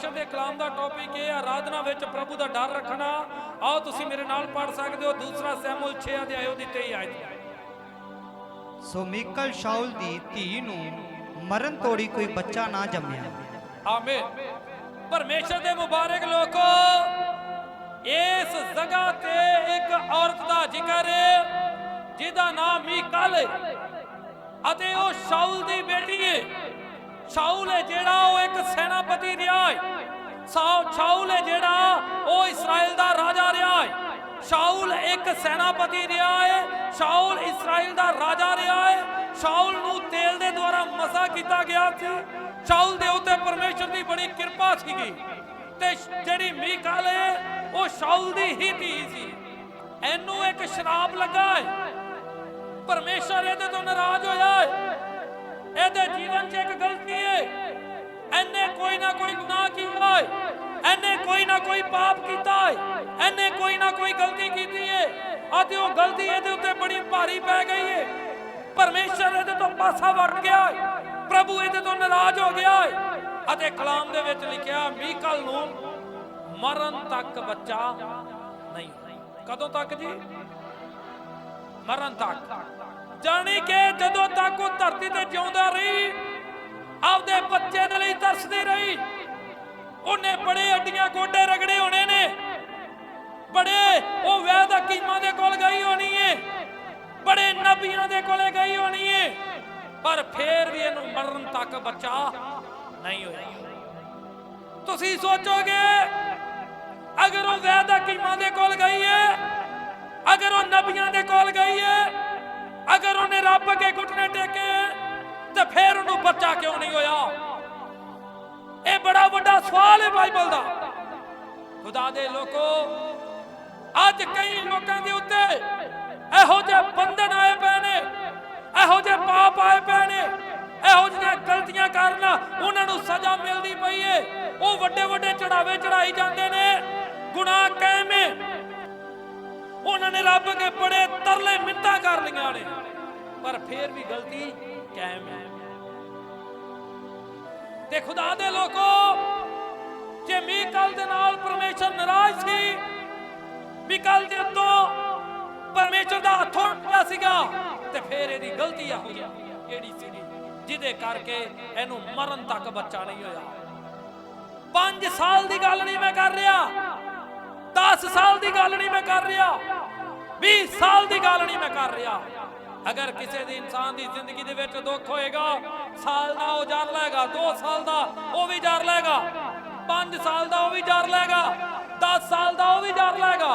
ਪਰਮੇਸ਼ਰ ਦੇ ਕਲਾਮ ਦਾ ਟੌਪਿਕ ਇਹ ਆਰਾਧਨਾ ਵਿੱਚ ਪ੍ਰਭੂ ਦਾ ਡਰ ਰੱਖਣਾ। ਆਓ ਤੁਸੀਂ ਮੇਰੇ ਨਾਲ ਪੜ੍ਹ ਸਕਦੇ ਹੋ ਦੂਸਰਾ ਸੈਮੂਅਲ 6 ਅਧਿਆਇ ਦੀ 23 ਆਇਤ। ਸੋ ਮੀਕਲ ਸ਼ਾਉਲ ਦੀ ਧੀ ਨੂੰ ਮਰਨ ਤੋੜੀ ਕੋਈ ਬੱਚਾ ਨਾ ਜੰਮਿਆ। ਆਮੀਨ। ਪਰਮੇਸ਼ਰ ਦੇ ਮੁਬਾਰਕ ਲੋਕੋ ਇਸ ਜਗ੍ਹਾ ਤੇ ਇੱਕ ਔਰਤ ਦਾ ਜ਼ਿਕਰ ਹੈ ਜਿਹਦਾ ਨਾਮ ਮੀਕਲ ਹੈ। ਅਤੇ ਉਹ ਸ਼ਾਉਲ ਦੀ ਬੇਟੀ ਹੈ। ਸ਼ਾਉਲ ਹੈ ਜਿਹੜਾ ਉਹ ਇੱਕ ਸੈਨਾਪਤੀ ਰਿਹਾ ਹੈ। ਸ਼ਾਉਲ ਹੈ ਜਿਹੜਾ ਉਹ ਇਸਰਾਇਲ ਦਾ ਰਾਜਾ ਰਿਹਾ ਹੈ। ਸ਼ਾਉਲ ਇੱਕ ਸੈਨਾਪਤੀ ਰਿਹਾ ਹੈ। ਸ਼ਾਉਲ ਇਸਰਾਇਲ ਦਾ ਰਾਜਾ ਰਿਹਾ ਹੈ। ਸ਼ਾਉਲ ਨੂੰ ਤੇਲ ਦੇ ਦੁਆਰਾ ਮਸਾ ਕੀਤਾ ਗਿਆ ਸੀ। ਸ਼ਾਉਲ ਦੇ ਉੱਤੇ ਪਰਮੇਸ਼ਰ ਦੀ ਬੜੀ ਕਿਰਪਾ ਸੀਗੀ। ਤੇ ਜਿਹੜੀ ਮੀਕਾਲ ਹੈ, ਉਹ ਸ਼ਾਉਲ ਦੀ ਹੀ ਧੀ ਸੀ। ਇਹਨੂੰ ਇੱਕ ਸ਼ਰਾਬ ਲੱਗਾ ਹੈ। ਪਰਮੇਸ਼ਰ ਇਹਦੇ ਤੋਂ ਨਾਰਾਜ਼ ਹੋਇਆ ਹੈ। ਇਹਦੇ ਜੀਵਨ 'ਚ ਇੱਕ ਗਲਤੀ ਹੈ ਇਹਨੇ ਕੋਈ ਨਾ ਕੋਈ ਗੁਨਾਹ ਕੀਤਾ ਹੈ ਇਹਨੇ ਕੋਈ ਨਾ ਕੋਈ ਪਾਪ ਕੀਤਾ ਹੈ ਇਹਨੇ ਕੋਈ ਨਾ ਕੋਈ ਗਲਤੀ ਕੀਤੀ ਹੈ ਅਤੇ ਉਹ ਗਲਤੀ ਇਹਦੇ ਉੱਤੇ ਬੜੀ ਭਾਰੀ ਪੈ ਗਈ ਹੈ ਪਰਮੇਸ਼ਰ ਇਹਦੇ ਤੋਂ ਪਾਸਾ ਵਟ ਗਿਆ ਹੈ ਪ੍ਰਭੂ ਇਹਦੇ ਤੋਂ ਨਾਰਾਜ਼ ਹੋ ਗਿਆ ਹੈ ਅਤੇ ਕਲਾਮ ਦੇ ਵਿੱਚ ਲਿਖਿਆ ਮੀਕਲ ਨੂੰ ਮਰਨ ਤੱਕ ਬੱਚਾ ਨਹੀਂ। ਕਦੋਂ ਤੱਕ ਜੀ? ਮਰਨ ਤੱਕ। ਜਾਣੀ ਕਿ ਜਦੋਂ ਤੱਕ ਉਹ ਧਰਤੀ ਤੇ ਜਿਉਂਦਾ ਰਹੀ, ਆਪਦੇ ਬੱਚੇ ਦੇ ਲਈ ਤਰਸਦੀ ਰਹੀ, ਉਹਨੇ ਬੜੇ ਅੱਡੀਆਂ ਗੋਡੇ ਰਗੜੇ ਹੋਣੇ ਨੇ। ਬੜੇ ਉਹ ਵੈਦ ਹਕੀਮਾਂ ਦੇ ਕੋਲ ਗਈ ਹੋਣੀ ਏ। ਬੜੇ ਨਬੀਆਂ ਦੇ ਕੋਲੇ ਗਈ ਹੋਣੀ ਏ। ਪਰ ਫੇਰ ਵੀ ਇਹਨੂੰ ਮਰਨ ਤੱਕ ਬੱਚਾ ਨਹੀਂ ਹੋਇਆ। ਤੁਸੀਂ ਸੋਚੋਗੇ, ਅਗਰ ਉਹ ਵੈਦ ਹਕੀਮਾਂ ਦੇ ਕੋਲ ਗਈ ਏ, ਅਗਰ ਉਹ ਨਬੀਆਂ ਦੇ ਕੋਲ ਗਈ ਏ ਅਗਰ ਉਹਨੇ ਰੱਬ ਅੱਗੇ ਘੁਟਨੇ ਟੇਕੇ, ਤੇ ਫੇਰ ਉਹਨੂੰ ਬੱਚਾ ਕਿਉਂ ਨਹੀਂ ਹੋਇਆ? ਇਹ ਬੜਾ ਵੱਡਾ ਸਵਾਲ ਹੈ ਬਾਈਬਲ ਦਾ। ਖੁਦਾ ਦੇ ਲੋਕੋ, ਅੱਜ ਕਈ ਲੋਕਾਂ ਦੇ ਉੱਤੇ ਇਹੋ ਜਿਹੇ ਬੰਧਨ ਆਏ ਪਏ ਨੇ, ਇਹੋ ਜਿਹੇ ਪਾਪ ਆਏ ਪਏ ਨੇ, ਇਹੋ ਜਿਹੀਆਂ ਗਲਤੀਆਂ ਕਾਰਨ ਉਹਨਾਂ ਨੂੰ ਸਜ਼ਾ ਮਿਲਦੀ ਪਈ ਏ। ਉਹ ਵੱਡੇ ਵੱਡੇ ਚੜਾਵੇ ਚੜਾਈ ਜਾਂਦੇ ਨੇ। ਉਹਨਾਂ ਨੇ ਰੱਬ ਕੇ ਬੜੇ ਤਰਲੇ ਮਿੰਤਾਂ ਕਰ ਲਈਆਂ ਨੇ। ਪਰ ਫੇਰ ਵੀ ਗਲਤੀ ਕਾਇਮ ਹੈ। ਤੇ ਖੁਦਾ ਦੇ ਲੋਕੋ, ਜੇ ਮੀਕਲ ਦੇ ਨਾਲ ਪਰਮੇਸ਼ਰ ਨਾਰਾਜ਼ ਸੀ ਮੀਕਲ ਦੇ ਉੱਤੋਂ ਪਰਮੇਸ਼ਰ ਦਾ ਹੱਥ ਉੱਠਿਆ ਸੀਗਾ, ਤੇ ਫੇਰ ਇਹਦੀ ਗਲਤੀ ਆ ਹੋਈ ਕਿਹੜੀ ਸੀਗੀ? ਜਿਹਦੇ ਕਰਕੇ ਇਹਨੂੰ ਮਰਨ ਤੱਕ ਬੱਚਾ ਨਹੀਂ ਹੋਇਆ। 5 ਸਾਲ ਦੀ ਗੱਲ ਨਹੀਂ ਮੈਂ ਕਰ ਰਿਹਾ 10 ਸਾਲ ਦੀ ਗੱਲ ਨਹੀਂ ਮੈਂ ਕਰ ਰਿਹਾ। 20 ਸਾਲ ਦੀ ਗੱਲ ਨਹੀਂ ਮੈਂ ਕਰ ਰਿਹਾ। ਅਗਰ ਕਿਸੇ ਦੀ ਇਨਸਾਨ ਦੀ ਜ਼ਿੰਦਗੀ ਦੇ ਵਿੱਚ ਦੁੱਖ ਹੋਏਗਾ, ਸਾਲ ਦਾ ਉਹ ਜਰ ਲਏਗਾ 2 ਸਾਲ ਦਾ ਉਹ ਵੀ ਜਰ ਲਏਗਾ 5 ਸਾਲ ਦਾ ਉਹ ਵੀ ਜਰ ਲਏਗਾ 10 ਸਾਲ ਦਾ ਉਹ ਵੀ ਜਰ ਲਏਗਾ,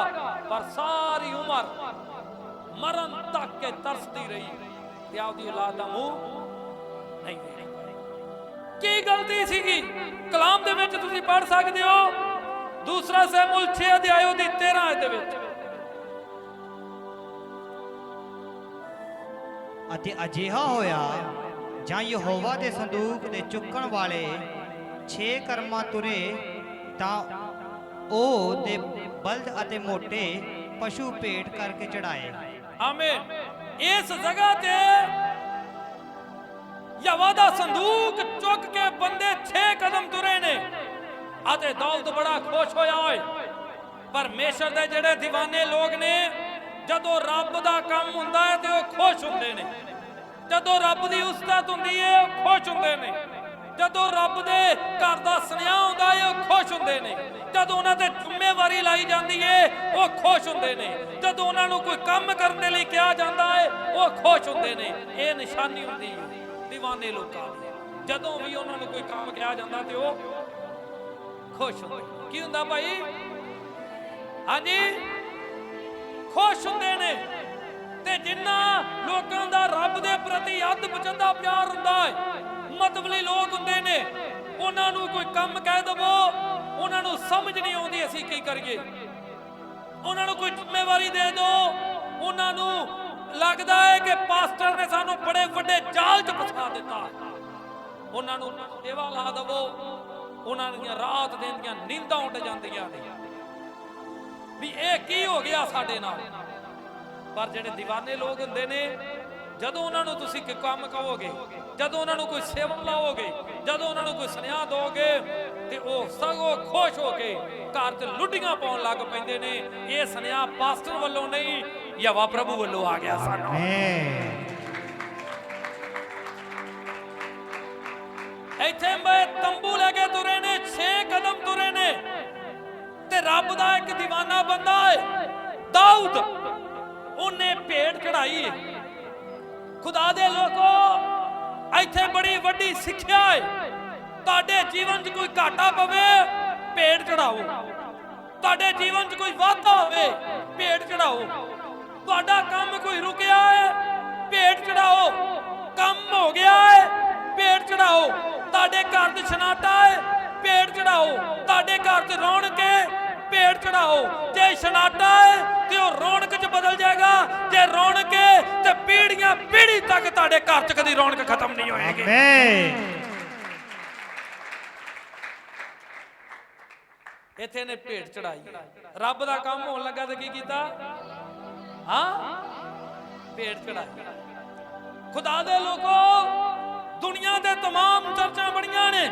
ਪਰ ਸਾਰੀ ਉਮਰ ਮਰਨ ਤੱਕ ਕੇ ਤਰਸਦੀ ਰਹੀ ਤੇ ਆਪਦੀ ਔਲਾਦ ਦਾ ਮੂੰਹ ਨਹੀਂ ਕੀ ਗਲਤੀ ਸੀਗੀ? ਕਲਾਮ ਦੇ ਵਿੱਚ ਤੁਸੀਂ ਪੜ੍ਹ ਸਕਦੇ ਹੋ। ਦੂਸਰਾ ਸੈਮੂਅਲ 6 ਅਧਿਆਇ ਦੀ 13 ਆਇਤ ਦੇ ਵਿੱਚ। ਅਤੇ ਅਜਿਹਾ ਹੋਇਆ, ਜਾਂ ਯਹੋਵਾ ਦੇ ਸੰਦੂਕ ਦੇ ਚੁੱਕਣ ਵਾਲੇ 6 ਕਰਮਾਂ ਤੁਰੇ, ਤਾਂ ਉਹ ਦੇ ਬਲਦ ਅਤੇ ਮੋਟੇ ਪਸ਼ੂ ਭੇਟ ਕਰਕੇ ਚੜਾਏ ਆਮੀਨ। ਇਸ ਜਗ੍ਹਾ ਤੇ ਯਵਾ ਦਾ ਸੰਦੂਕ ਚੁੱਕ ਕੇ ਬੰਦੇ 6 ਕਦਮ ਤੁਰੇ ਨੇ, ਅਤੇ ਦੌਲਤ ਬੜਾ ਖੁਸ਼ ਹੋਇਆ ਓਏ। ਪਰਮੇਸ਼ਰ ਦੇ ਜਿਹੜੇ دیਵਾਨੇ ਲੋਕ ਨੇ ਜਦੋਂ ਰੱਬ ਦਾ ਕੰਮ ਹੁੰਦਾ ਹੈ ਤੇ ਉਹ ਖੁਸ਼ ਹੁੰਦੇ ਨੇ। ਜਦੋਂ ਰੱਬ ਦੀ ਉਸਤਤ ਹੁੰਦੀ ਹੈ, ਉਹ ਖੁਸ਼ ਹੁੰਦੇ ਨੇ। ਜਦੋਂ ਰੱਬ ਦੇ ਘਰ ਦਾ ਸੁਨੇਹਾ ਹੁੰਦਾ ਹੈ, ਉਹ ਖੁਸ਼ ਹੁੰਦੇ ਨੇ। ਜਦੋਂ ਉਹਨਾਂ ਤੇ ਜ਼ਿੰਮੇਵਾਰੀ ਲਾਈ ਜਾਂਦੀ ਹੈ, ਉਹ ਖੁਸ਼ ਹੁੰਦੇ ਨੇ। ਜਦੋਂ ਉਹਨਾਂ ਨੂੰ ਕੋਈ ਕੰਮ ਕਰਨ ਦੇ ਲਈ ਕਿਹਾ ਜਾਂਦਾ ਹੈ, ਉਹ ਖੁਸ਼ ਹੁੰਦੇ ਨੇ। ਇਹ ਨਿਸ਼ਾਨੀ ਹੁੰਦੀ ਹੈ, دیਵਾਨੇ ਲੋਕਾਂ ਦੀ। ਜਦੋਂ ਵੀ ਉਹਨਾਂ ਨੂੰ ਕੋਈ ਕੰਮ ਕਿਹਾ ਜਾਂਦਾ ਤੇ ਉਹ ਖੁਸ਼ ਹੁੰਦੇ ਕੀ ਹੁੰਦਾ ਭਾਈ? ਹਾਂਜੀ? ਖੁਸ਼ ਹੁੰਦੇ ਨੇ। ਤੇ ਜਿੰਨਾ ਲੋਕਾਂ ਦਾ ਰੱਬ ਦੇ ਪ੍ਰਤੀ ਅੱਧ ਪਚੰਦਾ ਪਿਆਰ ਹੁੰਦਾ ਹੈ, ਮਤਬਲੀ ਲੋਕ ਹੁੰਦੇ ਨੇ। ਉਹਨਾਂ ਨੂੰ ਕੋਈ ਕੰਮ ਕਹਿ ਦਵੋ, ਉਹਨਾਂ ਨੂੰ ਸਮਝ ਨਹੀਂ ਆਉਂਦੀ ਅਸੀਂ ਕੀ ਕਰੀਏ। ਉਹਨਾਂ ਨੂੰ ਕੋਈ ਜ਼ਿੰਮੇਵਾਰੀ ਦੇ ਦਿਓ ਉਹਨਾਂ ਨੂੰ ਲੱਗਦਾ ਹੈ ਕਿ ਪਾਸਟਰ ਨੇ ਸਾਨੂੰ ਬੜੇ ਵੱਡੇ ਜਾਲ 'ਚ ਫਸਾ ਦਿੱਤਾ। ਉਹਨਾਂ ਨੂੰ ਸੇਵਾ ਲਾ ਦਵੋ, ਉਹਨਾਂ ਦੀਆਂ ਰਾਤ ਦਿਨ ਦੀਆਂ ਨੀਂਦਾਂ ਉੱਡ ਜਾਂਦੀਆਂ ਨੇ। ਵੀ ਇਹ ਕੀ ਹੋ ਗਿਆ ਸਾਡੇ ਨਾਲ? ਪਰ ਜਿਹੜੇ دیਵਾਨੇ ਲੋਕ ਹੁੰਦੇ ਨੇ ਜਦੋਂ ਉਹਨਾਂ ਨੂੰ ਤੁਸੀਂ ਕੋਈ ਕੰਮ ਕਹੋਗੇ ਜਦੋਂ ਉਹਨਾਂ ਨੂੰ ਕੋਈ ਸੇਵਾ ਲਾਓਗੇ ਜਦੋਂ ਉਹਨਾਂ ਨੂੰ ਕੋਈ ਸੁਨੇਹਾ ਦੋਗੇ ਤੇ ਉਹ ਸਗੋਂ ਖੁਸ਼ ਹੋ ਕੇ ਘਰ 'ਚ ਲੁੱਡੀਆਂ ਪਾਉਣ ਲੱਗ ਪੈਂਦੇ ਨੇ। ਇਹ ਸੁਨੇਹਾ ਪਾਸਟਰ ਵੱਲੋਂ ਨਹੀਂ ਯਵਾ ਪ੍ਰਭੂ ਵੱਲੋਂ ਆ ਗਿਆ ਸਾਨੂੰ। ਇੱਥੇ ਮੈਂ ਤੰਬੂ ਇੱਕ دیਵਾਨਾ ਬੰਦਾ ਹੈ ਦਾਊਦ। ਉਹਨੇ ਭੇਡ ਚੜਾਈ ਖੁਦਾ ਦੇ ਲੋਕੋ, ਇੱਥੇ ਬੜੀ ਵੱਡੀ ਸਿੱਖਿਆ ਹੈ ਤੁਹਾਡੇ ਜੀਵਨ 'ਚ ਕੋਈ ਘਾਟਾ ਪਵੇ, ਭੇਡ ਚੜਾਓ ਤੁਹਾਡੇ ਜੀਵਨ 'ਚ ਕੋਈ ਵਾਧਾ ਹੋਵੇ, ਭੇਡ ਚੜਾਓ ਤੁਹਾਡਾ ਕੰਮ ਕੋਈ ਰੁਕਿਆ ਹੈ ਭੇਡ ਚੜਾਓ ਕੰਮ ਹੋ ਗਿਆ ਹੈ ਭੇਡ ਚੜਾਓ ਤੁਹਾਡੇ ਘਰ 'ਚ ਛਨਾਟਾ ਹੈ ਭੇਡ ਚੜਾਓ ਤੁਹਾਡੇ ਘਰ 'ਚ ਰੌਣਕ ਹੈ ਭੇਡ ਚੜਾਓ ਜੇ ਛਨਾਟਾ ਹੈ ਤੇ ਉਹ ਰੌਣਕ 'ਚ ਬਦਲ ਜਾਏਗਾ ਜੇ ਰੌਣਕ ਹੈ ਤੇ ਪੀੜੀਆਂ ਪੀੜੀ ਤੱਕ ਤੁਹਾਡੇ ਘਰ 'ਚ ਕਦੀ ਰੌਣਕ ਖਤਮ ਨਹੀਂ ਹੋਏਗੀ ਆਮੇਨ ਇੱਥੇ ਨੇ ਭੇਡ ਚੜਾਈ ਰੱਬ ਦਾ ਕੰਮ ਹੋਣ ਲੱਗਾ ਤੇ ਕੀ ਕੀਤਾ ਹਾਂ ਭੇਡ ਚੜਾਈ ਖੁਦਾ ਦੇ ਲੋਕੋ ਦੁਨੀਆ ਦੇ तमाम ਚਰਚਾਂ ਬਣੀਆਂ ਨੇ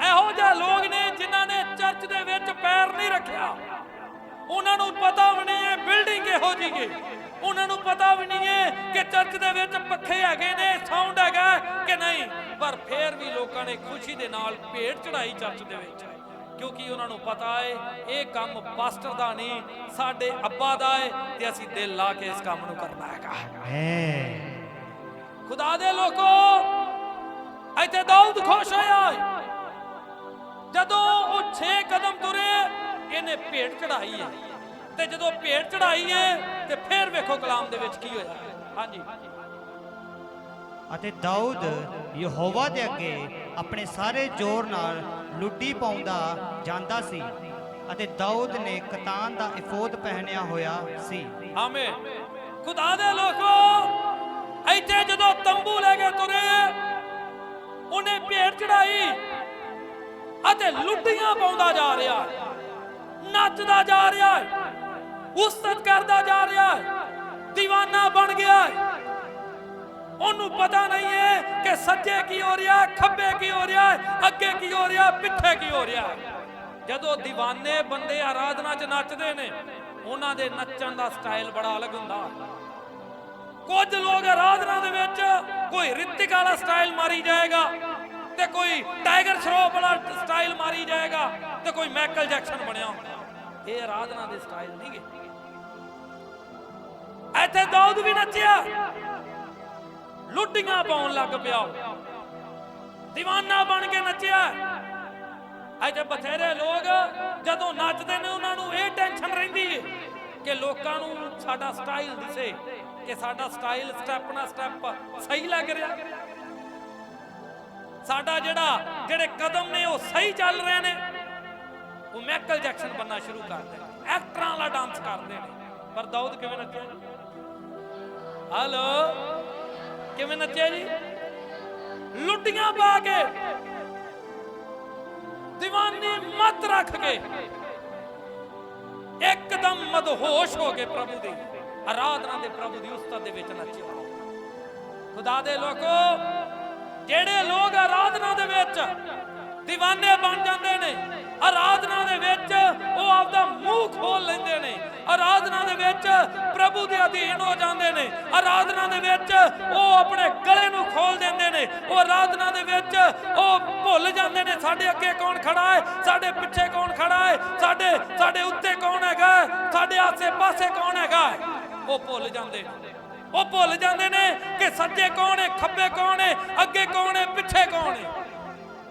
ਇਹੋ ਜਿਹੇ ਲੋਕ ਨੇ ਜਿਨ੍ਹਾਂ ਨੇ ਚਰਚ ਦੇ ਵਿੱਚ ਪੈਰ ਨਹੀਂ ਰੱਖਿਆ। ਉਹਨਾਂ ਨੂੰ ਪਤਾ ਵੀ ਨਹੀਂ ਹੈ ਬਿਲਡਿੰਗ ਇਹੋ ਜਿਹੀ ਹੈ। ਉਹਨਾਂ ਨੂੰ ਪਤਾ ਵੀ ਨਹੀਂ ਹੈ ਕਿ ਚਰਚ ਦੇ ਵਿੱਚ ਪੱਖੇ ਹੈਗੇ ਨੇ ਸਾਊਂਡ ਹੈਗਾ ਕਿ ਨਹੀਂ। ਪਰ ਫੇਰ ਵੀ ਲੋਕਾਂ ਨੇ ਖੁਸ਼ੀ ਦੇ ਨਾਲ ਭੇਡ ਚੜਾਈ ਚਰਚ ਦੇ ਵਿੱਚ। ਕਿਉਂਕਿ ਉਹਨਾਂ ਨੂੰ ਪਤਾ ਹੈ ਇਹ ਕੰਮ ਪਾਸਟਰ ਦਾ ਨਹੀਂ ਸਾਡੇ ਅੱਬਾ ਦਾ ਹੈ ਤੇ ਅਸੀਂ ਦਿਲ ਲਾ ਕੇ ਇਸ ਕੰਮ ਨੂੰ ਕਰਨਾ ਹੈਗਾ। ਆਮੇਨ ਖੁਦਾ ਦੇ ਲੋਕੋ ਇੱਥੇ ਦਾਊਦ ਖੁਸ਼ ਹੋਇਆ। ਜਦੋਂ ਉਹ 6 ਕਦਮ ਤੁਰੇ ਇਹਨੇ ਭੇਡ ਚੜਾਈ ਹੈ ਤੇ ਜਦੋਂ ਭੇਡ ਚੜਾਈ ਹੈ ਤੇ ਫਿਰ ਵੇਖੋ ਕਲਾਮ ਦੇ ਵਿੱਚ ਕੀ ਹੋਇਆ। ਹਾਂਜੀ। ਅਤੇ ਦਾਊਦ ਯਹੋਵਾ ਦੇ ਅੱਗੇ ਆਪਣੇ ਸਾਰੇ ਜ਼ੋਰ ਨਾਲ ਲੁੱਡੀ ਪਾਉਂਦਾ ਜਾਂਦਾ ਸੀ ਅਤੇ ਦਾਊਦ ਨੇ ਕਤਾਨ ਦਾ ਇਫੋਦ ਪਹਿਨਿਆ ਹੋਇਆ ਸੀ। ਆਮੀਨ। ਖੁਦਾ ਦੇ ਲੋਕੋ ਇੱਥੇ ਜਦੋਂ ਤੰਬੂ ਲੈ ਕੇ ਤੁਰੇ ਉਹਨੇ ਭੇਡ ਚੜਾਈ ਅਤੇ ਲੁੱਟੀਆਂ ਪਾਉਂਦਾ ਜਾ ਰਿਹਾ ਨੱਚਦਾ ਜਾ ਰਿਹਾ ਹੈ। ਉਸਤਤ ਕਰਦਾ ਜਾ ਰਿਹਾ دیਵਾਨਾ ਬਣ ਗਿਆ ਉਹਨੂੰ ਪਤਾ ਨਹੀਂ ਹੈ ਕਿ ਸੱਜੇ ਕੀ ਹੋ ਰਿਹਾ ਖੱਬੇ ਕੀ ਹੋ ਰਿਹਾ ਅੱਗੇ ਕੀ ਹੋ ਰਿਹਾ ਪਿੱਛੇ ਕੀ ਹੋ ਰਿਹਾ ਜਦੋਂ دیਵਾਨੇ ਬੰਦੇ ਆਰਾਧਨਾ 'ਚ ਨੱਚਦੇ ਨੇ, ਉਹਨਾਂ ਦੇ ਨੱਚਣ ਦਾ ਸਟਾਈਲ ਬੜਾ ਅਲੱਗ ਹੁੰਦਾ। ਕੁਝ ਲੋਕ ਆਰਾਧਨਾ ਦੇ ਵਿੱਚ ਕੋਈ ਰਿਤਿਕ ਵਾਲਾ ਸਟਾਈਲ ਮਾਰੀ ਜਾਏਗਾ। ਤੇ ਕੋਈ ਟਾਈਗਰ ਸ਼ਰੋਫ ਵਾਲਾ ਸਟਾਈਲ ਮਾਰੀ ਜਾਏਗਾ ਤੇ ਕੋਈ ਮਾਈਕਲ ਜੈਕਸਨ ਬਣਿਆ ਹੁੰਦਾ ਇਹ ਆਰਾਧਨਾ ਦੇ ਸਟਾਈਲ ਨਹੀਂਗੇ ਇੱਥੇ ਦਾਊਦ ਵੀ ਨੱਚਿਆ। ਲੁੱਡੀਆਂ ਪਾਉਣ ਲੱਗ ਪਿਆ। دیਵਾਨਾ ਬਣ ਕੇ ਨੱਚਿਆ। ਇੱਥੇ ਬਥੇਰੇ ਲੋਕ ਜਦੋਂ ਨੱਚਦੇ ਨੇ, ਉਹਨਾਂ ਨੂੰ ਇਹ ਟੈਨਸ਼ਨ ਰਹਿੰਦੀ ਹੈ ਕਿ ਲੋਕਾਂ ਨੂੰ ਸਾਡਾ ਸਟਾਈਲ ਦਿਸੇ, ਕਿ ਸਾਡਾ ਸਟਾਈਲ ਸਟੈਪ ਨਾ ਸਟੈਪ ਸਹੀ ਲੱਗ ਰਿਹਾ। ਸਾਡਾ ਜਿਹੜਾ ਜਿਹੜੇ ਕਦਮ ਨੇ ਉਹ ਸਹੀ ਚੱਲ ਰਹੇ ਨੇ, ਉਹ ਮਾਈਕਲ ਜੈਕਸਨ ਬੰਨਾ ਸ਼ੁਰੂ ਕਰ ਦੇ ਐਕਟਰਾਂ ਵਾਲਾ ਡਾਂਸ ਕਰਦੇ ਨੇ। ਪਰ ਦਾਊਦ ਕਿਵੇਂ ਨੱਚਿਆ ਹਲੋ ਕਿਵੇਂ ਨੱਚਿਆ ਜੀ? ਲੁੱਟੀਆਂ ਪਾ ਕੇ دیਵਾਨੀ ਮਤ ਰੱਖ ਕੇ, ਇੱਕਦਮ ਮਦਹੋਸ਼ ਹੋ ਕੇ ਪ੍ਰਭੂ ਦੀ, ਆਰਾਧਨਾ ਦੇ ਪ੍ਰਭੂ ਦੀ ਉਸਤਤ ਦੇ ਵਿੱਚ ਨੱਚਿਆ ਖੁਦਾ ਦੇ ਲੋਕੋ ਜਿਹੜੇ ਲੋਕ ਆਰਾਧਨਾ ਦੇ ਵਿੱਚ دیਵਾਨੇ ਬਣ ਜਾਂਦੇ ਨੇ ਆਰਾਧਨਾ ਦੇ ਵਿੱਚ ਉਹ ਆਪਦਾ ਮੂੰਹ ਖੋਲ ਲੈਂਦੇ ਨੇ ਆਰਾਧਨਾ ਦੇ ਵਿੱਚ ਪ੍ਰਭੂ ਦੇ ਅਧੀਨ ਹੋ ਜਾਂਦੇ ਨੇ ਆਰਾਧਨਾ ਦੇ ਵਿੱਚ ਉਹ ਆਪਣੇ ਗਲੇ ਨੂੰ ਖੋਲ ਦਿੰਦੇ ਨੇ ਉਹ ਆਰਾਧਨਾ ਦੇ ਵਿੱਚ ਉਹ ਭੁੱਲ ਜਾਂਦੇ ਨੇ ਸਾਡੇ ਅੱਗੇ ਕੌਣ ਖੜਾ ਹੈ ਸਾਡੇ ਪਿੱਛੇ ਕੌਣ ਖੜਾ ਹੈ ਸਾਡੇ ਸਾਡੇ ਉੱਤੇ ਕੌਣ ਹੈਗਾ ਹੈ, ਸਾਡੇ ਆਸੇ ਪਾਸੇ ਕੌਣ ਹੈਗਾ ਹੈ। ਉਹ ਭੁੱਲ ਜਾਂਦੇ ਨੇ ਉਹ ਭੁੱਲ ਜਾਂਦੇ ਨੇ ਕਿ ਸੱਜੇ ਕੌਣ ਹੈ, ਖੱਬੇ ਕੌਣ ਹੈ, ਅੱਗੇ ਕੌਣ ਹੈ, ਪਿੱਛੇ ਕੌਣ ਹੈ।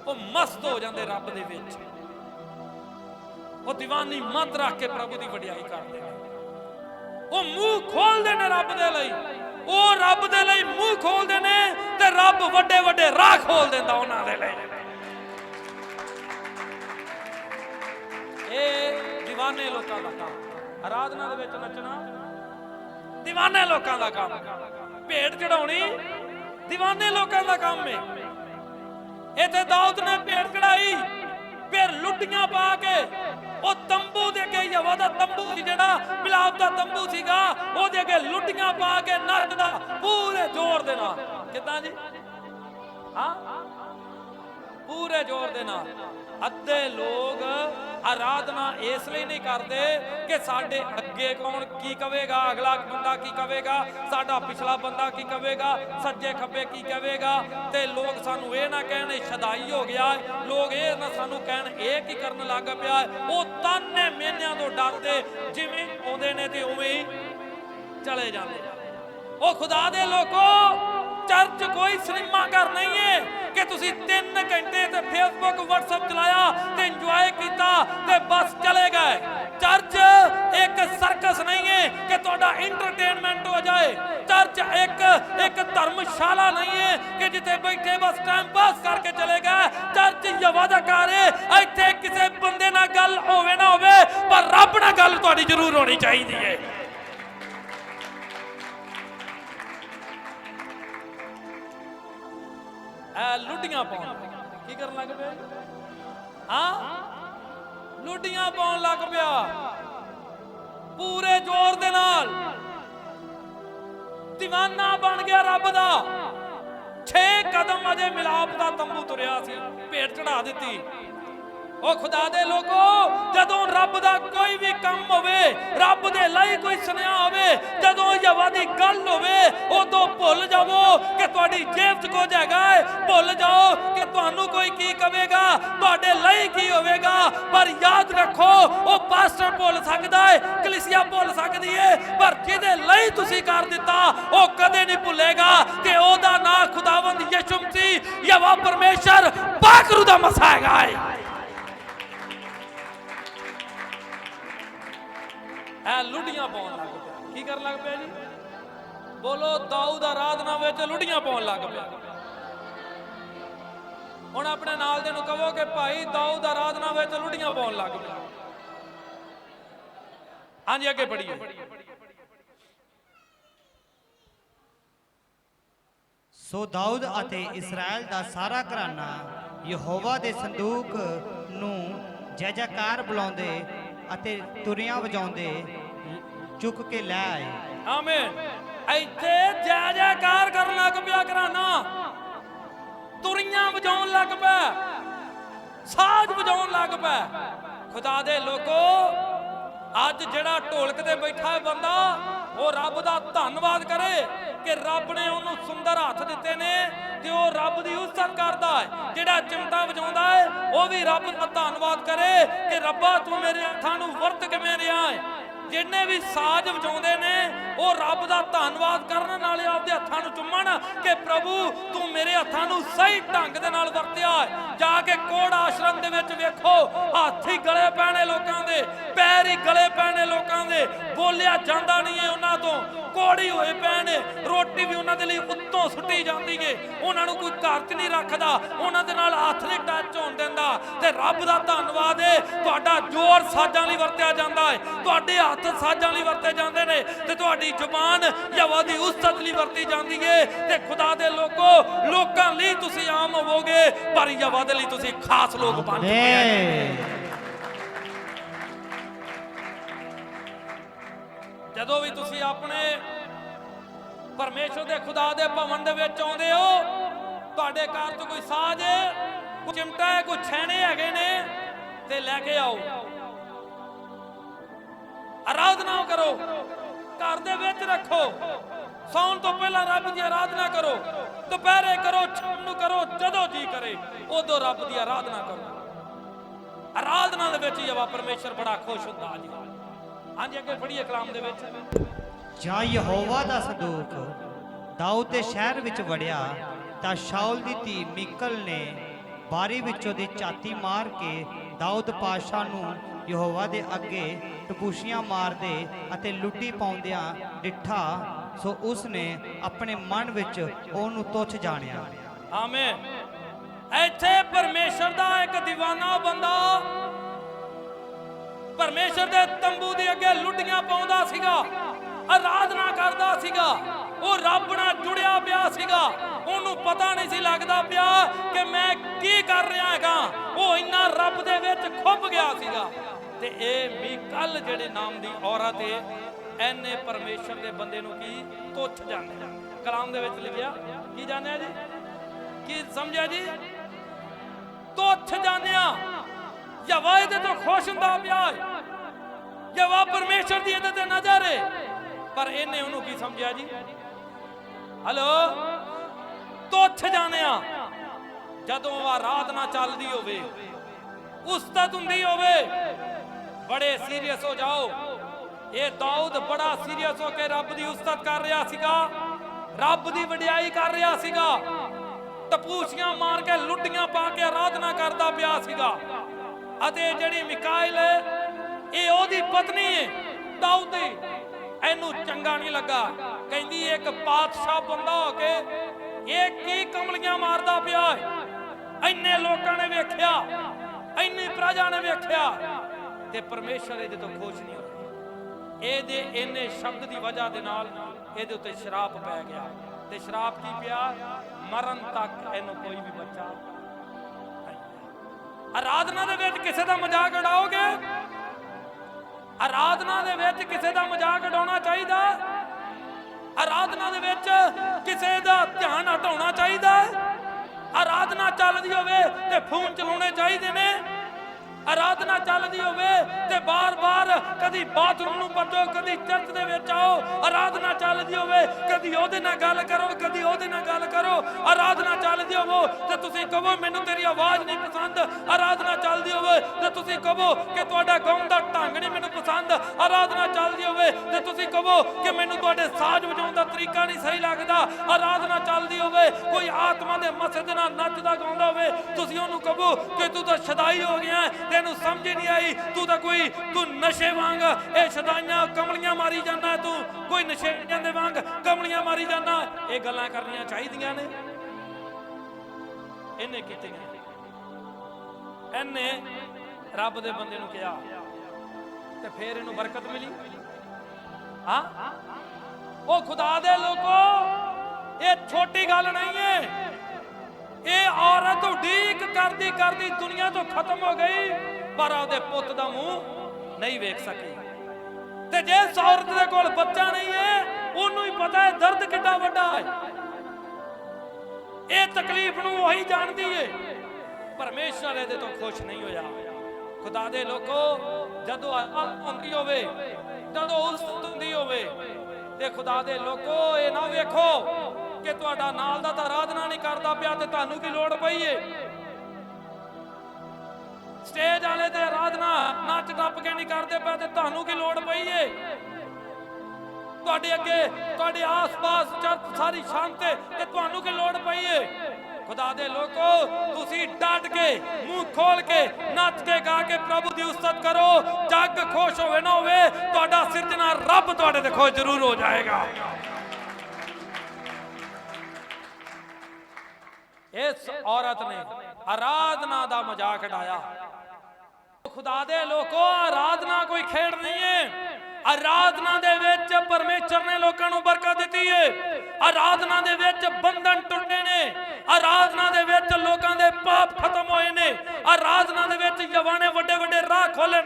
ਉਹ ਮਸਤ ਹੋ ਜਾਂਦੇ ਰੱਬ ਦੇ ਵਿੱਚ। ਉਹ دیਵਾਨੀ ਮਤ ਰੱਖ ਕੇ ਪ੍ਰਭੂ ਦੀ ਵਡਿਆਈ ਕਰਦੇ ਉਹ ਮੂੰਹ ਖੋਲਦੇ ਨੇ ਰੱਬ ਦੇ ਲਈ। ਉਹ ਰੱਬ ਦੇ ਲਈ ਮੂੰਹ ਖੋਲਦੇ ਨੇ ਤੇ ਰੱਬ ਵੱਡੇ ਵੱਡੇ ਰਾਹ ਖੋਲ ਦਿੰਦਾ ਉਹਨਾਂ ਦੇ ਲਈ। ਇਹ دیਵਾਨੇ ਲੋਕਾਂ ਦਾ ਕੰਮ। ਆਰਾਧਨਾ ਦੇ ਵਿੱਚ ਨੱਚਣਾ। دیਵਾਨੇ ਲੋਕਾਂ ਦਾ ਕੰਮ। ਭੇਡ ਚੜਾਉਣੀ دیਵਾਨੇ ਲੋਕਾਂ ਦਾ ਕੰਮ ਹੈ ਇੱਥੇ ਦਾਊਦ ਨੇ ਭੇਡ ਚੜਾਈ, ਫਿਰ ਲੁੱਟੀਆਂ ਪਾ ਕੇ ਉਹ ਤੰਬੂ ਦੇ ਅੱਗੇ ਯਵਾ ਦਾ ਤੰਬੂ ਸੀ ਜਿਹੜਾ ਬਿਲਾਬ ਦਾ ਤੰਬੂ ਸੀਗਾ, ਉਹਦੇ ਅੱਗੇ ਲੁੱਟੀਆਂ ਪਾ ਕੇ ਨਰਕ ਦਾ ਪੂਰੇ ਜ਼ੋਰ ਦੇ ਨਾਲ। ਕਿਦਾਂ ਜੀ? ਹਾਂ? ਪੂਰੇ ਜ਼ੋਰ ਦੇ ਨਾਲ। ਅੱਧੇ ਲੋਕ ਆਰਾਧਨਾ ਇਸ ਲਈ ਨਹੀਂ ਕਰਦੇ ਕਿ ਸਾਡੇ ਅੱਗੇ ਕੌਣ ਕੀ ਕਵੇਗਾ, ਅਗਲਾ ਬੰਦਾ ਕੀ ਕਵੇਗਾ, ਸਾਡਾ ਪਿਛਲਾ ਬੰਦਾ ਕੀ ਕਵੇਗਾ, ਸੱਜੇ ਖੱਬੇ ਕੀ ਕਵੇਗਾ। ਤੇ ਲੋਕ ਸਾਨੂੰ ਇਹ ਨਾ ਕਹਿਣ ਸ਼ਦਾਈ ਹੋ ਗਿਆ। ਲੋਕ ਇਹ ਨਾ ਸਾਨੂੰ ਕਹਿਣ, ਇਹ ਕੀ ਕਰਨ ਲੱਗ ਪਿਆ? ਉਹ ਤਾਨੇ ਮੇਨਿਆਂ ਤੋਂ ਡਰਦੇ, ਜਿਵੇਂ ਆਉਂਦੇ ਨੇ ਤੇ ਉਵੇਂ ਹੀ ਚਲੇ ਜਾਂਦੇ ਉਹ ਖੁਦਾ ਦੇ ਲੋਕੋ ਚਰਚ ਕੋਈ ਸਿਨੇਮਾ ਘਰ ਨਹੀਂ ਹੈ ਕਿ ਤੁਸੀਂ 3 ਘੰਟੇ ਤੇ ਫੇਸਬੁੱਕ WhatsApp ਚਲਾਇਆ ਤੇ ਇੰਜੋਏ ਕੀਤਾ ਤੇ ਬਸ ਚਲੇ ਗਏ। ਚਰਚ ਇੱਕ ਸਰਕਸ ਨਹੀਂ ਹੈ ਕਿ ਤੁਹਾਡਾ ਐਂਟਰਟੇਨਮੈਂਟ ਹੋ ਜਾਏ। ਚਰਚ ਇੱਕ ਇੱਕ ਧਰਮਸ਼ਾਲਾ ਨਹੀਂ ਹੈ ਕਿ ਜਿੱਥੇ ਬੈਠੇ ਬਸ ਟਾਈਮ ਪਾਸ ਕਰਕੇ ਚਲੇ ਗਏ। ਚਰਚ ਯਵਾ ਹੈ, ਇੱਥੇ ਕਿਸੇ ਬੰਦੇ ਨਾਲ ਗੱਲ ਹੋਵੇ ਨਾ ਹੋਵੇ, ਪਰ ਰੱਬ ਨਾਲ ਗੱਲ ਤੁਹਾਡੀ ਜ਼ਰੂਰ ਹੋਣੀ ਚਾਹੀਦੀ ਹੈ। ਐ ਲੁੱਡੀਆਂ ਪਾਉਣ। ਕੀ ਕਰਨ ਲੱਗ ਪਿਆ? ਹਾਂ? ਲੁੱਡੀਆਂ ਪਾਉਣ ਲੱਗ ਪਿਆ। ਪੂਰੇ ਜ਼ੋਰ ਦੇ ਨਾਲ। دیਵਾਨਾ ਬਣ ਗਿਆ ਰੱਬ ਦਾ। 6 ਕਦਮ ਅਜੇ ਮਿਲਾਪ ਦਾ ਤੰਬੂ ਤੁਰਿਆ ਸੀ। ਭੇਟ ਚੜਾ ਦਿੱਤੀ। ਉਹ ਖੁਦਾ ਦੇ ਲੋਕੋ, ਜਦੋਂ ਰੱਬ ਦਾ ਕੋਈ ਵੀ ਕੰਮ ਹੋਵੇ, ਰੱਬ ਦੇ ਲਈ ਕੋਈ ਸੁਨੇਹਾ ਹੋਵੇ, ਜਦੋਂ ਯਵਾ ਦੀ ਗੱਲ ਹੋਵੇ, ਉਦੋਂ ਭੁੱਲ ਜਾਵੋ ਕਿ ਤੁਹਾਡੀ ਜੇਬ 'ਚ ਕੁਝ ਹੈਗਾ ਹੈ ਭੁੱਲ ਜਾਓ ਕਿ ਤੁਹਾਨੂੰ ਕੋਈ ਕੀ ਕਵੇਗਾ, ਤੁਹਾਡੇ ਲਈ ਕੀ ਹੋਵੇਗਾ, ਪਰ ਯਾਦ ਰੱਖੋ, ਉਹ ਪਾਸਟਰ ਭੁੱਲ ਸਕਦਾ ਹੈ ਕਲੀਸਿਆ ਭੁੱਲ ਸਕਦੀ ਹੈ ਪਰ ਜਿਹਦੇ ਲਈ ਤੁਸੀਂ ਕਰ ਦਿੱਤਾ, ਉਹ ਕਦੇ ਨਹੀਂ ਭੁੱਲੇਗਾ ਕਿ ਉਹਦਾ ਨਾਂ ਖੁਦਾਵੰਦ ਯਿਸੂ ਮਸੀਹ ਯਵਾ ਪਰਮੇਸ਼ਰ ਪਾਕਰੂ ਦਾ ਮਸਾ ਹੈਗਾ ਹੈ ਬੋਲੋ ਦਾਊਦ ਆਰਾਧਨਾ ਵਿੱਚ ਲੁੱਡੀਆਂ ਪਾਉਣ ਲੱਗ ਪਿਆ ਹੁਣ ਆਪਣੇ ਨਾਲ ਦੇ ਨੂੰ ਕਹੋ ਕਿ ਭਾਈ ਦਾਊਦ ਆਰਾਧਨਾ ਵਿੱਚ ਲੁੱਡੀਆਂ ਪਾਉਣ ਲੱਗ ਪਿਆ ਹਾਂਜੀ ਅੱਗੇ ਪੜੀਏ ਸੋ ਦਾਊਦ ਅਤੇ ਇਸਰਾਇਲ ਦਾ ਸਾਰਾ ਘਰਾਨਾ ਯਹੋਵਾ ਦੇ ਸੰਦੂਕ ਨੂੰ ਜੈ ਜੈਕਾਰ ਬੁਲਾਉਂਦੇ ਅਤੇ ਤੁਰੀਆਂ ਵਜਾਉਂਦੇ ਚੁੱਕ ਕੇ ਲੈ ਆਏ। ਆਮੀਨ। ਇੱਥੇ ਜੈ ਜੈਕਾਰ ਕਰਨ ਲੱਗ ਪਿਆ ਘਰਾਨਾ ਤੁਰੀਆਂ ਵਜਾਉਣ ਲੱਗ ਪਿਆ। ਸਾਜ਼ ਵਜਾਉਣ ਲੱਗ ਪਿਆ। ਖੁਦਾ ਦੇ ਲੋਕੋ, ਅੱਜ ਜਿਹੜਾ ਢੋਲਕ ਤੇ ਬੈਠਾ ਹੈ ਬੰਦਾ, ਉਹ ਰੱਬ ਦਾ ਧੰਨਵਾਦ ਕਰੇ ਕਿ ਰੱਬ ਨੇ ਉਹਨੂੰ ਸੁੰਦਰ ਹੱਥ ਦਿੱਤੇ ਨੇ ਤੇ ਉਹ ਰੱਬ ਦੀ ਉਸਤਤ ਕਰਦਾ ਹੈ। ਜਿਹੜਾ ਚਿਮਟਾ ਵਜਾਉਂਦਾ ਹੈ, ਉਹ ਵੀ ਰੱਬ ਦਾ ਧੰਨਵਾਦ ਕਰੇ ਕਿ ਰੱਬਾ ਤੂੰ ਮੇਰੇ ਹੱਥਾਂ ਨੂੰ ਵਰਤ ਕਿਵੇਂ ਰਿਹਾ ਹੈ ਜਿੰਨੇ ਵੀ ਸਾਜ਼ ਵਜਾਉਂਦੇ ਨੇ, ਉਹ ਰੱਬ ਦਾ ਧੰਨਵਾਦ ਕਰਨ ਨਾਲੇ ਆਪਦੇ ਹੱਥਾਂ ਨੂੰ ਚੁੰਮਣ ਕਿ ਪ੍ਰਭੂ, ਤੂੰ ਮੇਰੇ ਹੱਥਾਂ ਨੂੰ ਸਹੀ ਢੰਗ ਦੇ ਨਾਲ ਵਰਤਿਆ ਜਾ ਕੇ ਕੋੜ ਆਸ਼ਰਮ ਦੇ ਵਿੱਚ ਵੇਖੋ, ਹੱਥ ਹੀ ਗਲੇ ਪੈਣੇ ਲੋਕਾਂ ਦੇ, ਪੈਰ ਹੀ ਗਲੇ ਪੈਣੇ ਲੋਕਾਂ ਦੇ, ਬੋਲਿਆ ਜਾਂਦਾ ਨਹੀਂ ਹੈ ਉਹਨਾਂ ਤੋਂ। ਕੋੜੀ ਹੋਏ ਪਏ ਨੇ। ਰੋਟੀ ਵੀ ਉਹਨਾਂ ਦੇ ਲਈ ਉੱਤੋਂ ਸੁੱਟੀ ਜਾਂਦੀ ਏ। ਉਹਨਾਂ ਨੂੰ ਕੋਈ ਘਰ 'ਚ ਨਹੀਂ ਰੱਖਦਾ। ਉਹਨਾਂ ਦੇ ਨਾਲ ਹੱਥ ਨਹੀਂ ਟੱਚ ਹੋਣ ਦਿੰਦਾ। ਤੇ ਰੱਬ ਦਾ ਧੰਨਵਾਦ ਏ ਤੁਹਾਡਾ ਜ਼ੋਰ ਸਾਜ਼ਾਂ ਲਈ ਵਰਤਿਆ ਜਾਂਦਾ ਏ। ਤੁਹਾਡੇ ਹੱਥ ਸਾਜ਼ਾਂ ਲਈ ਵਰਤੇ ਜਾਂਦੇ ਨੇ ਤੇ ਤੁਹਾਡੀ ਜ਼ੁਬਾਨ ਯਵਾ ਦੀ ਉਸਤਤ ਲਈ ਵਰਤੀ ਜਾਂਦੀ ਏ। ਤੇ ਖੁਦਾ ਦੇ ਲੋਕੋ ਲੋਕਾਂ ਲਈ ਤੁਸੀਂ ਆਮ ਹੋਵੋਗੇ ਪਰ ਯਵਾ ਦੇ ਲਈ ਤੁਸੀਂ ਖਾਸ ਲੋਕ ਬਣ ਚੁੱਕੇ ਹੋ। ਜਦੋਂ ਵੀ ਤੁਸੀਂ ਆਪਣੇ ਪਰਮੇਸ਼ਰ ਦੇ ਖੁਦਾ ਦੇ ਭਵਨ ਦੇ ਵਿੱਚ ਆਉਂਦੇ ਹੋ, ਤੁਹਾਡੇ ਘਰ 'ਚ ਕੋਈ ਸਾਜ਼ ਹੈ? ਕੋਈ ਚਿਮਟਾ ਹੈ? ਕੋਈ ਛੈਣੇ ਹੈਗੇ ਨੇ? ਤੇ ਲੈ ਕੇ ਆਓ। ਆਰਾਧਨਾ ਕਰੋ। ਘਰ ਦੇ ਵਿੱਚ ਰੱਖੋ। ਸੌਣ ਤੋਂ ਪਹਿਲਾਂ ਰੱਬ ਦੀ ਆਰਾਧਨਾ ਕਰੋ। ਦੁਪਹਿਰੇ ਕਰੋ, ਸ਼ਾਮ ਨੂੰ ਕਰੋ, ਜਦੋਂ ਜੀ ਕਰੇ, ਉਦੋਂ ਰੱਬ ਦੀ ਆਰਾਧਨਾ ਕਰੋ। ਆਰਾਧਨਾ ਦੇ ਵਿੱਚ ਹੀ ਆਵਾ ਪਰਮੇਸ਼ਰ ਬੜਾ ਖੁਸ਼ ਹੁੰਦਾ ਜੀ। ਹਾਂਜੀ ਅੱਗੇ ਪੜ੍ਹੀਏ ਕਲਾਮ ਦੇ ਵਿੱਚ। ਜਾਂ ਯਹੋਵਾ ਦਾ ਸੰਦੂਕ ਦਾਊਦ ਦੇ ਸ਼ਹਿਰ ਵਿੱਚ ਵੜਿਆ ਤਾਂ ਸ਼ਾਉਲ ਦੀ ਧੀ ਮਿਕਲ ਨੇ ਬਾਰੀ ਵਿੱਚੋਂ ਦੀ ਝਾਤੀ ਮਾਰ ਕੇ ਦਾਊਦ ਪਾਸ਼ਾ ਨੂੰ ਯਹੋਵਾ ਦੇ ਅੱਗੇ ਟਪੂਸ਼ੀਆਂ ਮਾਰਦੇ ਅਤੇ ਲੁੱਟੀ ਪਾਉਂਦਿਆਂ ਡਿੱਠਾ ਸੋ ਉਸ ਨੇ ਆਪਣੇ ਮਨ ਵਿੱਚ ਉਹਨੂੰ ਤੁੱਛ ਜਾਣਿਆ। ਆਮੀਨ। ਇੱਥੇ ਪਰਮੇਸ਼ਰ ਦਾ ਇੱਕ دیਵਾਨਾ ਬੰਦਾ ਪਰਮੇਸ਼ਰ ਦੇ ਤੰਬੂ ਦੇ ਅੱਗੇ ਲੁੱਟੀਆਂ ਪਾਉਂਦਾ ਸੀਗਾ ਆਰਾਧਨਾ ਕਰਦਾ ਸੀਗਾ, ਉਹ ਰੱਬ ਨਾਲ ਜੁੜਿਆ ਪਿਆ ਸੀਗਾ। ਉਹਨੂੰ ਪਤਾ ਨਹੀਂ ਸੀ ਲੱਗਦਾ ਪਿਆ ਕਿ ਮੈਂ ਕੀ ਕਰ ਰਿਹਾ ਹੈਗਾ। ਉਹ ਇੰਨਾ ਰੱਬ ਦੇ ਵਿੱਚ ਖੁੱਭ ਗਿਆ ਸੀਗਾ। ਤੇ ਇਹ ਮੀਕਲ ਜਿਹੜੇ ਨਾਮ ਦੀ ਔਰਤ ਏ, ਐਨੇ ਪਰਮੇਸ਼ਰ ਦੇ ਬੰਦੇ ਨੂੰ ਕੀ ਤੁੱਛ ਜਾਣਿਆ ਕਲਾਮ ਦੇ ਵਿੱਚ ਲਿਖਿਆ, ਕੀ ਜਾਣਿਆ ਜੀ? ਕੀ ਸਮਝਿਆ ਜੀ? ਤੁੱਛ ਜਾਣਿਆ ਯਵਾ ਇਹਦੇ ਤੋਂ ਖੁਸ਼ ਹੁੰਦਾ ਪਿਆ ਹੈ ਯਵਾ ਪਰਮੇਸ਼ਰ ਦੀ ਇਹਦੇ ਤੇ ਨਜ਼ਰ ਹੈ ਪਰ ਇਹਨੇ ਉਹਨੂੰ ਕੀ ਸਮਝਿਆ ਜੀ? ਹਲੋ ਤੁੱਛ ਜਾਣਿਆ। ਜਦੋਂ ਆਰਾਧਨਾ ਚੱਲਦੀ ਹੋਵੇ ਉਸਤਤ ਹੁੰਦੀ ਹੋਵੇ। ਬੜੇ ਸੀਰੀਅਸ ਹੋ ਜਾਓ। ਇਹ ਦਾਊਦ ਬੜਾ ਸੀਰੀਅਸ ਹੋ ਕੇ ਰੱਬ ਦੀ ਉਸਤਤ ਕਰ ਰਿਹਾ ਸੀਗਾ। ਰੱਬ ਦੀ ਵਡਿਆਈ ਕਰ ਰਿਹਾ ਸੀਗਾ। ਤਪੂਸੀਆਂ ਮਾਰ ਕੇ ਲੁੱਟੀਆਂ ਪਾ ਕੇ ਆਰਾਧਨਾ ਕਰਦਾ ਪਿਆ ਸੀਗਾ। ਅਤੇ ਜਿਹੜੀ ਮਿਕਾਇਲ ਹੈ, ਇਹ ਉਹਦੀ ਪਤਨੀ ਹੈ ਦਾਊਦ ਦੀ। ਇਹਨੂੰ ਚੰਗਾ ਨਹੀਂ ਲੱਗਾ। ਕਹਿੰਦੀ, ਇੱਕ ਪਾਤਸ਼ਾਹ ਬੰਦਾ ਹੋ ਕੇ ਇਹ ਕੀ ਕਮਲੀਆਂ ਮਾਰਦਾ ਪਿਆ ਹੈ? ਇੰਨੇ ਲੋਕਾਂ ਨੇ ਵੇਖਿਆ, ਇੰਨੀ ਪ੍ਰਜਾ ਨੇ ਵੇਖਿਆ ਤੇ ਪਰਮੇਸ਼ਰ ਇਹਦੇ ਤੋਂ ਖੁਸ਼ ਨਹੀਂ ਹੋਇਆ। ਇਹਦੇ ਇੰਨੇ ਸ਼ਬਦ ਦੀ ਵਜ੍ਹਾ ਦੇ ਨਾਲ ਇਹਦੇ ਉੱਤੇ ਸ਼ਰਾਪ ਪੈ ਗਿਆ। ਤੇ ਸ਼ਰਾਪ ਕੀ ਪਿਆ? ਮਰਨ ਤੱਕ ਇਹਨੂੰ ਕੋਈ ਵੀ ਬੱਚਾ ਆਰਾਧਨਾ ਦੇ ਵਿੱਚ ਕਿਸੇ ਦਾ ਮਜ਼ਾਕ ਉਡਾਓਗੇ? ਆਰਾਧਨਾ ਦੇ ਵਿੱਚ ਕਿਸੇ ਦਾ ਮਜ਼ਾਕ ਉਡਾਉਣਾ ਚਾਹੀਦਾ? ਆਰਾਧਨਾ ਦੇ ਵਿੱਚ ਕਿਸੇ ਦਾ ਧਿਆਨ ਹਟਾਉਣਾ ਚਾਹੀਦਾ? ਆਰਾਧਨਾ ਚੱਲਦੀ ਹੋਵੇ ਤੇ ਫੋਨ ਚਲਾਉਣੇ ਚਾਹੀਦੇ ਨੇ। ਆਰਾਧਨਾ ਚੱਲਦੀ ਹੋਵੇ ਤੇ ਬਾਰ-ਬਾਰ ਕਦੀ ਬਾਥਰੂਮ ਨੂੰ ਭੱਜੋ ਕਦੀ ਚਰਚ ਦੇ ਵਿੱਚ ਆਓ, ਆਰਾਧਨਾ ਚੱਲਦੀ ਹੋਵੇ, ਕਦੀ ਉਹਦੇ ਨਾਲ ਗੱਲ ਕਰੋ, ਕਦੀ ਉਹਦੇ ਨਾਲ ਗੱਲ ਕਰੋ, ਆਰਾਧਨਾ ਚੱਲਦੀ ਹੋਵੋ ਤੇ ਤੁਸੀਂ ਕਹੋ, ਮੈਨੂੰ ਤੇਰੀ ਆਵਾਜ਼ ਨਹੀਂ ਪਸੰਦ। ਆਰਾਧਨਾ ਚੱਲਦੀ ਹੋਵੇ ਤੇ ਤੁਸੀਂ ਕਹੋ ਕਿ ਤੁਹਾਡਾ ਗਾਉਣ ਦਾ ਢੰਗ ਨਹੀਂ ਮੈਨੂੰ ਪਸੰਦ। ਆਰਾਧਨਾ ਚੱਲਦੀ ਹੋਵੇ ਤੇ ਤੁਸੀਂ ਕਹੋ ਕਿ ਮੈਨੂੰ ਤੁਹਾਡੇ ਸਾਜ਼ ਵਜਾਉਣ ਦਾ ਤਰੀਕਾ ਨਹੀਂ ਸਹੀ ਲੱਗਦਾ। ਆਰਾਧਨਾ ਚੱਲਦੀ ਹੋਵੇ, ਕੋਈ ਆਤਮਾ ਦੇ ਮਸਜਿਦ ਨਾਲ ਨੱਚਦਾ ਗਾਉਂਦਾ ਹੋਵੇ, ਤੁਸੀਂ ਉਹਨੂੰ ਕਹੋ ਕਿ ਤੂੰ ਤਾਂ ਸ਼ਦਾਈ ਹੋ ਗਿਆ, ਤੈਨੂੰ ਸਮਝ ਨਹੀਂ ਆਈ, ਤੂੰ ਤਾਂ ਕੋਈ, ਤੂੰ ਨਸ਼ੇ ਵਾਂਗ, ਇਹ ਸ਼ਦਾਈਆਂ, ਕਮਲੀਆਂ ਮਾਰੀ ਜਾਂਦਾ, ਤੂੰ ਕੋਈ ਨਸ਼ੇ ਦੇ ਵਾਂਗ ਕਮਲੀਆਂ ਮਾਰੀ ਜਾਂਦਾ। ਇਹ ਗੱਲਾਂ ਕਰਨੀਆਂ ਚਾਹੀਦੀਆਂ ਨੇ। ਇਹਨੇ ਕੀਤੀਆਂ। ਇਹਨੇ ਰੱਬ ਦੇ ਬੰਦੇ ਨੂੰ ਕਿਹਾ, ਤੇ ਫੇਰ ਇਹਨੂੰ ਬਰਕਤ ਮਿਲੀ। ਹਾਂ? ਉਹ ਖੁਦਾ ਦੇ ਲੋਕੋ, ਇਹ ਛੋਟੀ ਗੱਲ ਨਹੀਂ ਹੈ। ਇਹ ਔਰਤ ਉਡੀਕ ਕਰਦੀ ਕਰਦੀ ਦੁਨੀਆ ਤੋਂ ਖਤਮ ਹੋ ਗਈ, ਪਰ ਉਹਦੇ ਪੁੱਤ ਦਾ ਮੂੰਹ ਨਹੀਂ ਵੇਖ ਸਕੀ। ਤੇ ਜੇ ਔਰਤ ਦੇ ਕੋਲ ਬੱਚਾ ਨਹੀਂ ਹੈ, ਉਹਨੂੰ ਹੀ ਪਤਾ ਹੈ ਦਰਦ ਕਿੱਡਾ ਵੱਡਾ ਹੈ। ਇਹ ਤਕਲੀਫ ਨੂੰ ਉਹੀ ਜਾਣਦੀ ਹੈ। ਪਰਮੇਸ਼ਰ ਇਹਦੇ ਤੋਂ ਖੁਸ਼ ਨਹੀਂ ਹੋਇਆ। ਖੁਦਾ ਦੇ ਲੋਕੋ, ਜਦੋਂ ਆਉਂਦੀ ਹੋਵੇ, ਜਦੋਂ ਉਸ ਹੁੰਦੀ ਹੋਵੇ ਤੇ ਖੁਦਾ ਦੇ ਲੋਕੋ, ਇਹ ਨਾ ਵੇਖੋ ਕਿ ਤੁਹਾਡਾ ਨਾਲ ਦਾ ਤਾਂ ਆਰਾਧਨਾ ਨਹੀਂ ਕਰਦਾ ਪਿਆ ਤੇ ਤੁਹਾਨੂੰ ਕੀ ਲੋੜ ਪਈ ਏ? ਸਟੇਜ ਵਾਲੇ ਤੇ ਆਰਾਧਨਾ ਨੱਚ ਟੱਪ ਕੇ ਨਹੀਂ ਕਰਦੇ ਪਏ ਤੇ ਤੁਹਾਨੂੰ ਕੀ ਲੋੜ ਪਈ ਏ? ਤੁਹਾਡੇ ਅੱਗੇ, ਤੁਹਾਡੇ ਆਸ-ਪਾਸ, ਚਰਚ ਸਾਰੀ ਸ਼ਾਂਤ ਹੈ ਤੇ ਤੁਹਾਨੂੰ ਕੀ ਲੋੜ ਪਈ ਏ? ਖੁਦਾ ਦੇ ਲੋਕੋ, ਤੁਸੀਂ ਡਟ ਕੇ, ਮੂੰਹ ਖੋਲ ਕੇ ਨੱਚ ਕੇ ਗਾ ਕੇ ਪ੍ਰਭੂ ਦੀ ਉਸਤਤ ਕਰੋ। ਜੱਗ ਖੁਸ਼ ਹੋਵੇ ਨਾ ਹੋਵੇ, ਤੁਹਾਡਾ ਸਿਰਜਣਾ ਰੱਬ ਤੁਹਾਡੇ ਤੇ ਖੁਸ਼ ਜ਼ਰੂਰ ਹੋ ਜਾਏਗਾ। ਇਸ ਔਰਤ ਨੇ ਆਰਾਧਨਾ ਦਾ ਮਜ਼ਾਕ ਉਡਾਇਆ। ਖੁਦਾ ਦੇ ਲੋਕੋ ਆਰਾਧਨਾ ਕੋਈ ਖੇਡ ਨਹੀਂ ਹੈ। ਆਰਾਧਨਾ ਦੇ ਵਿੱਚ ਪਰਮੇਸ਼ਰ ਨੇ ਲੋਕਾਂ ਨੂੰ ਬਰਕਤ ਦਿੱਤੀ ਹੈ। ਆਰਾਧਨਾ ਦੇ ਵਿੱਚ ਬੰਧਨ ਟੁੱਟੇ ਨੇ। ਆਰਾਧਨਾ ਦੇ ਵਿੱਚ ਲੋਕਾਂ ਦੇ ਪਾਪ ਖਤਮ ਹੋਏ ਨੇ। ਆਰਾਧਨਾ ਦੇ ਵਿੱਚ ਯਵਾਨੇ ਵੱਡੇ ਵੱਡੇ ਰਾਹ ਖੋਲੇ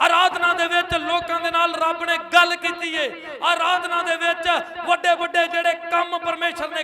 ਆਰਾਧਨਾ ਦੇ ਵਿੱਚ ਲੋਕਾਂ ਦੇ ਨਾਲ ਰੱਬ ਨੇ ਗੱਲ ਕੀਤੀ ਹੈ ਆਰਾਧਨਾ ਦੇ ਵਿੱਚ ਵੱਡੇ ਵੱਡੇ ਜਿਹੜੇ ਕੰਮ ਪਰਮੇਸ਼ਰ ਨੇ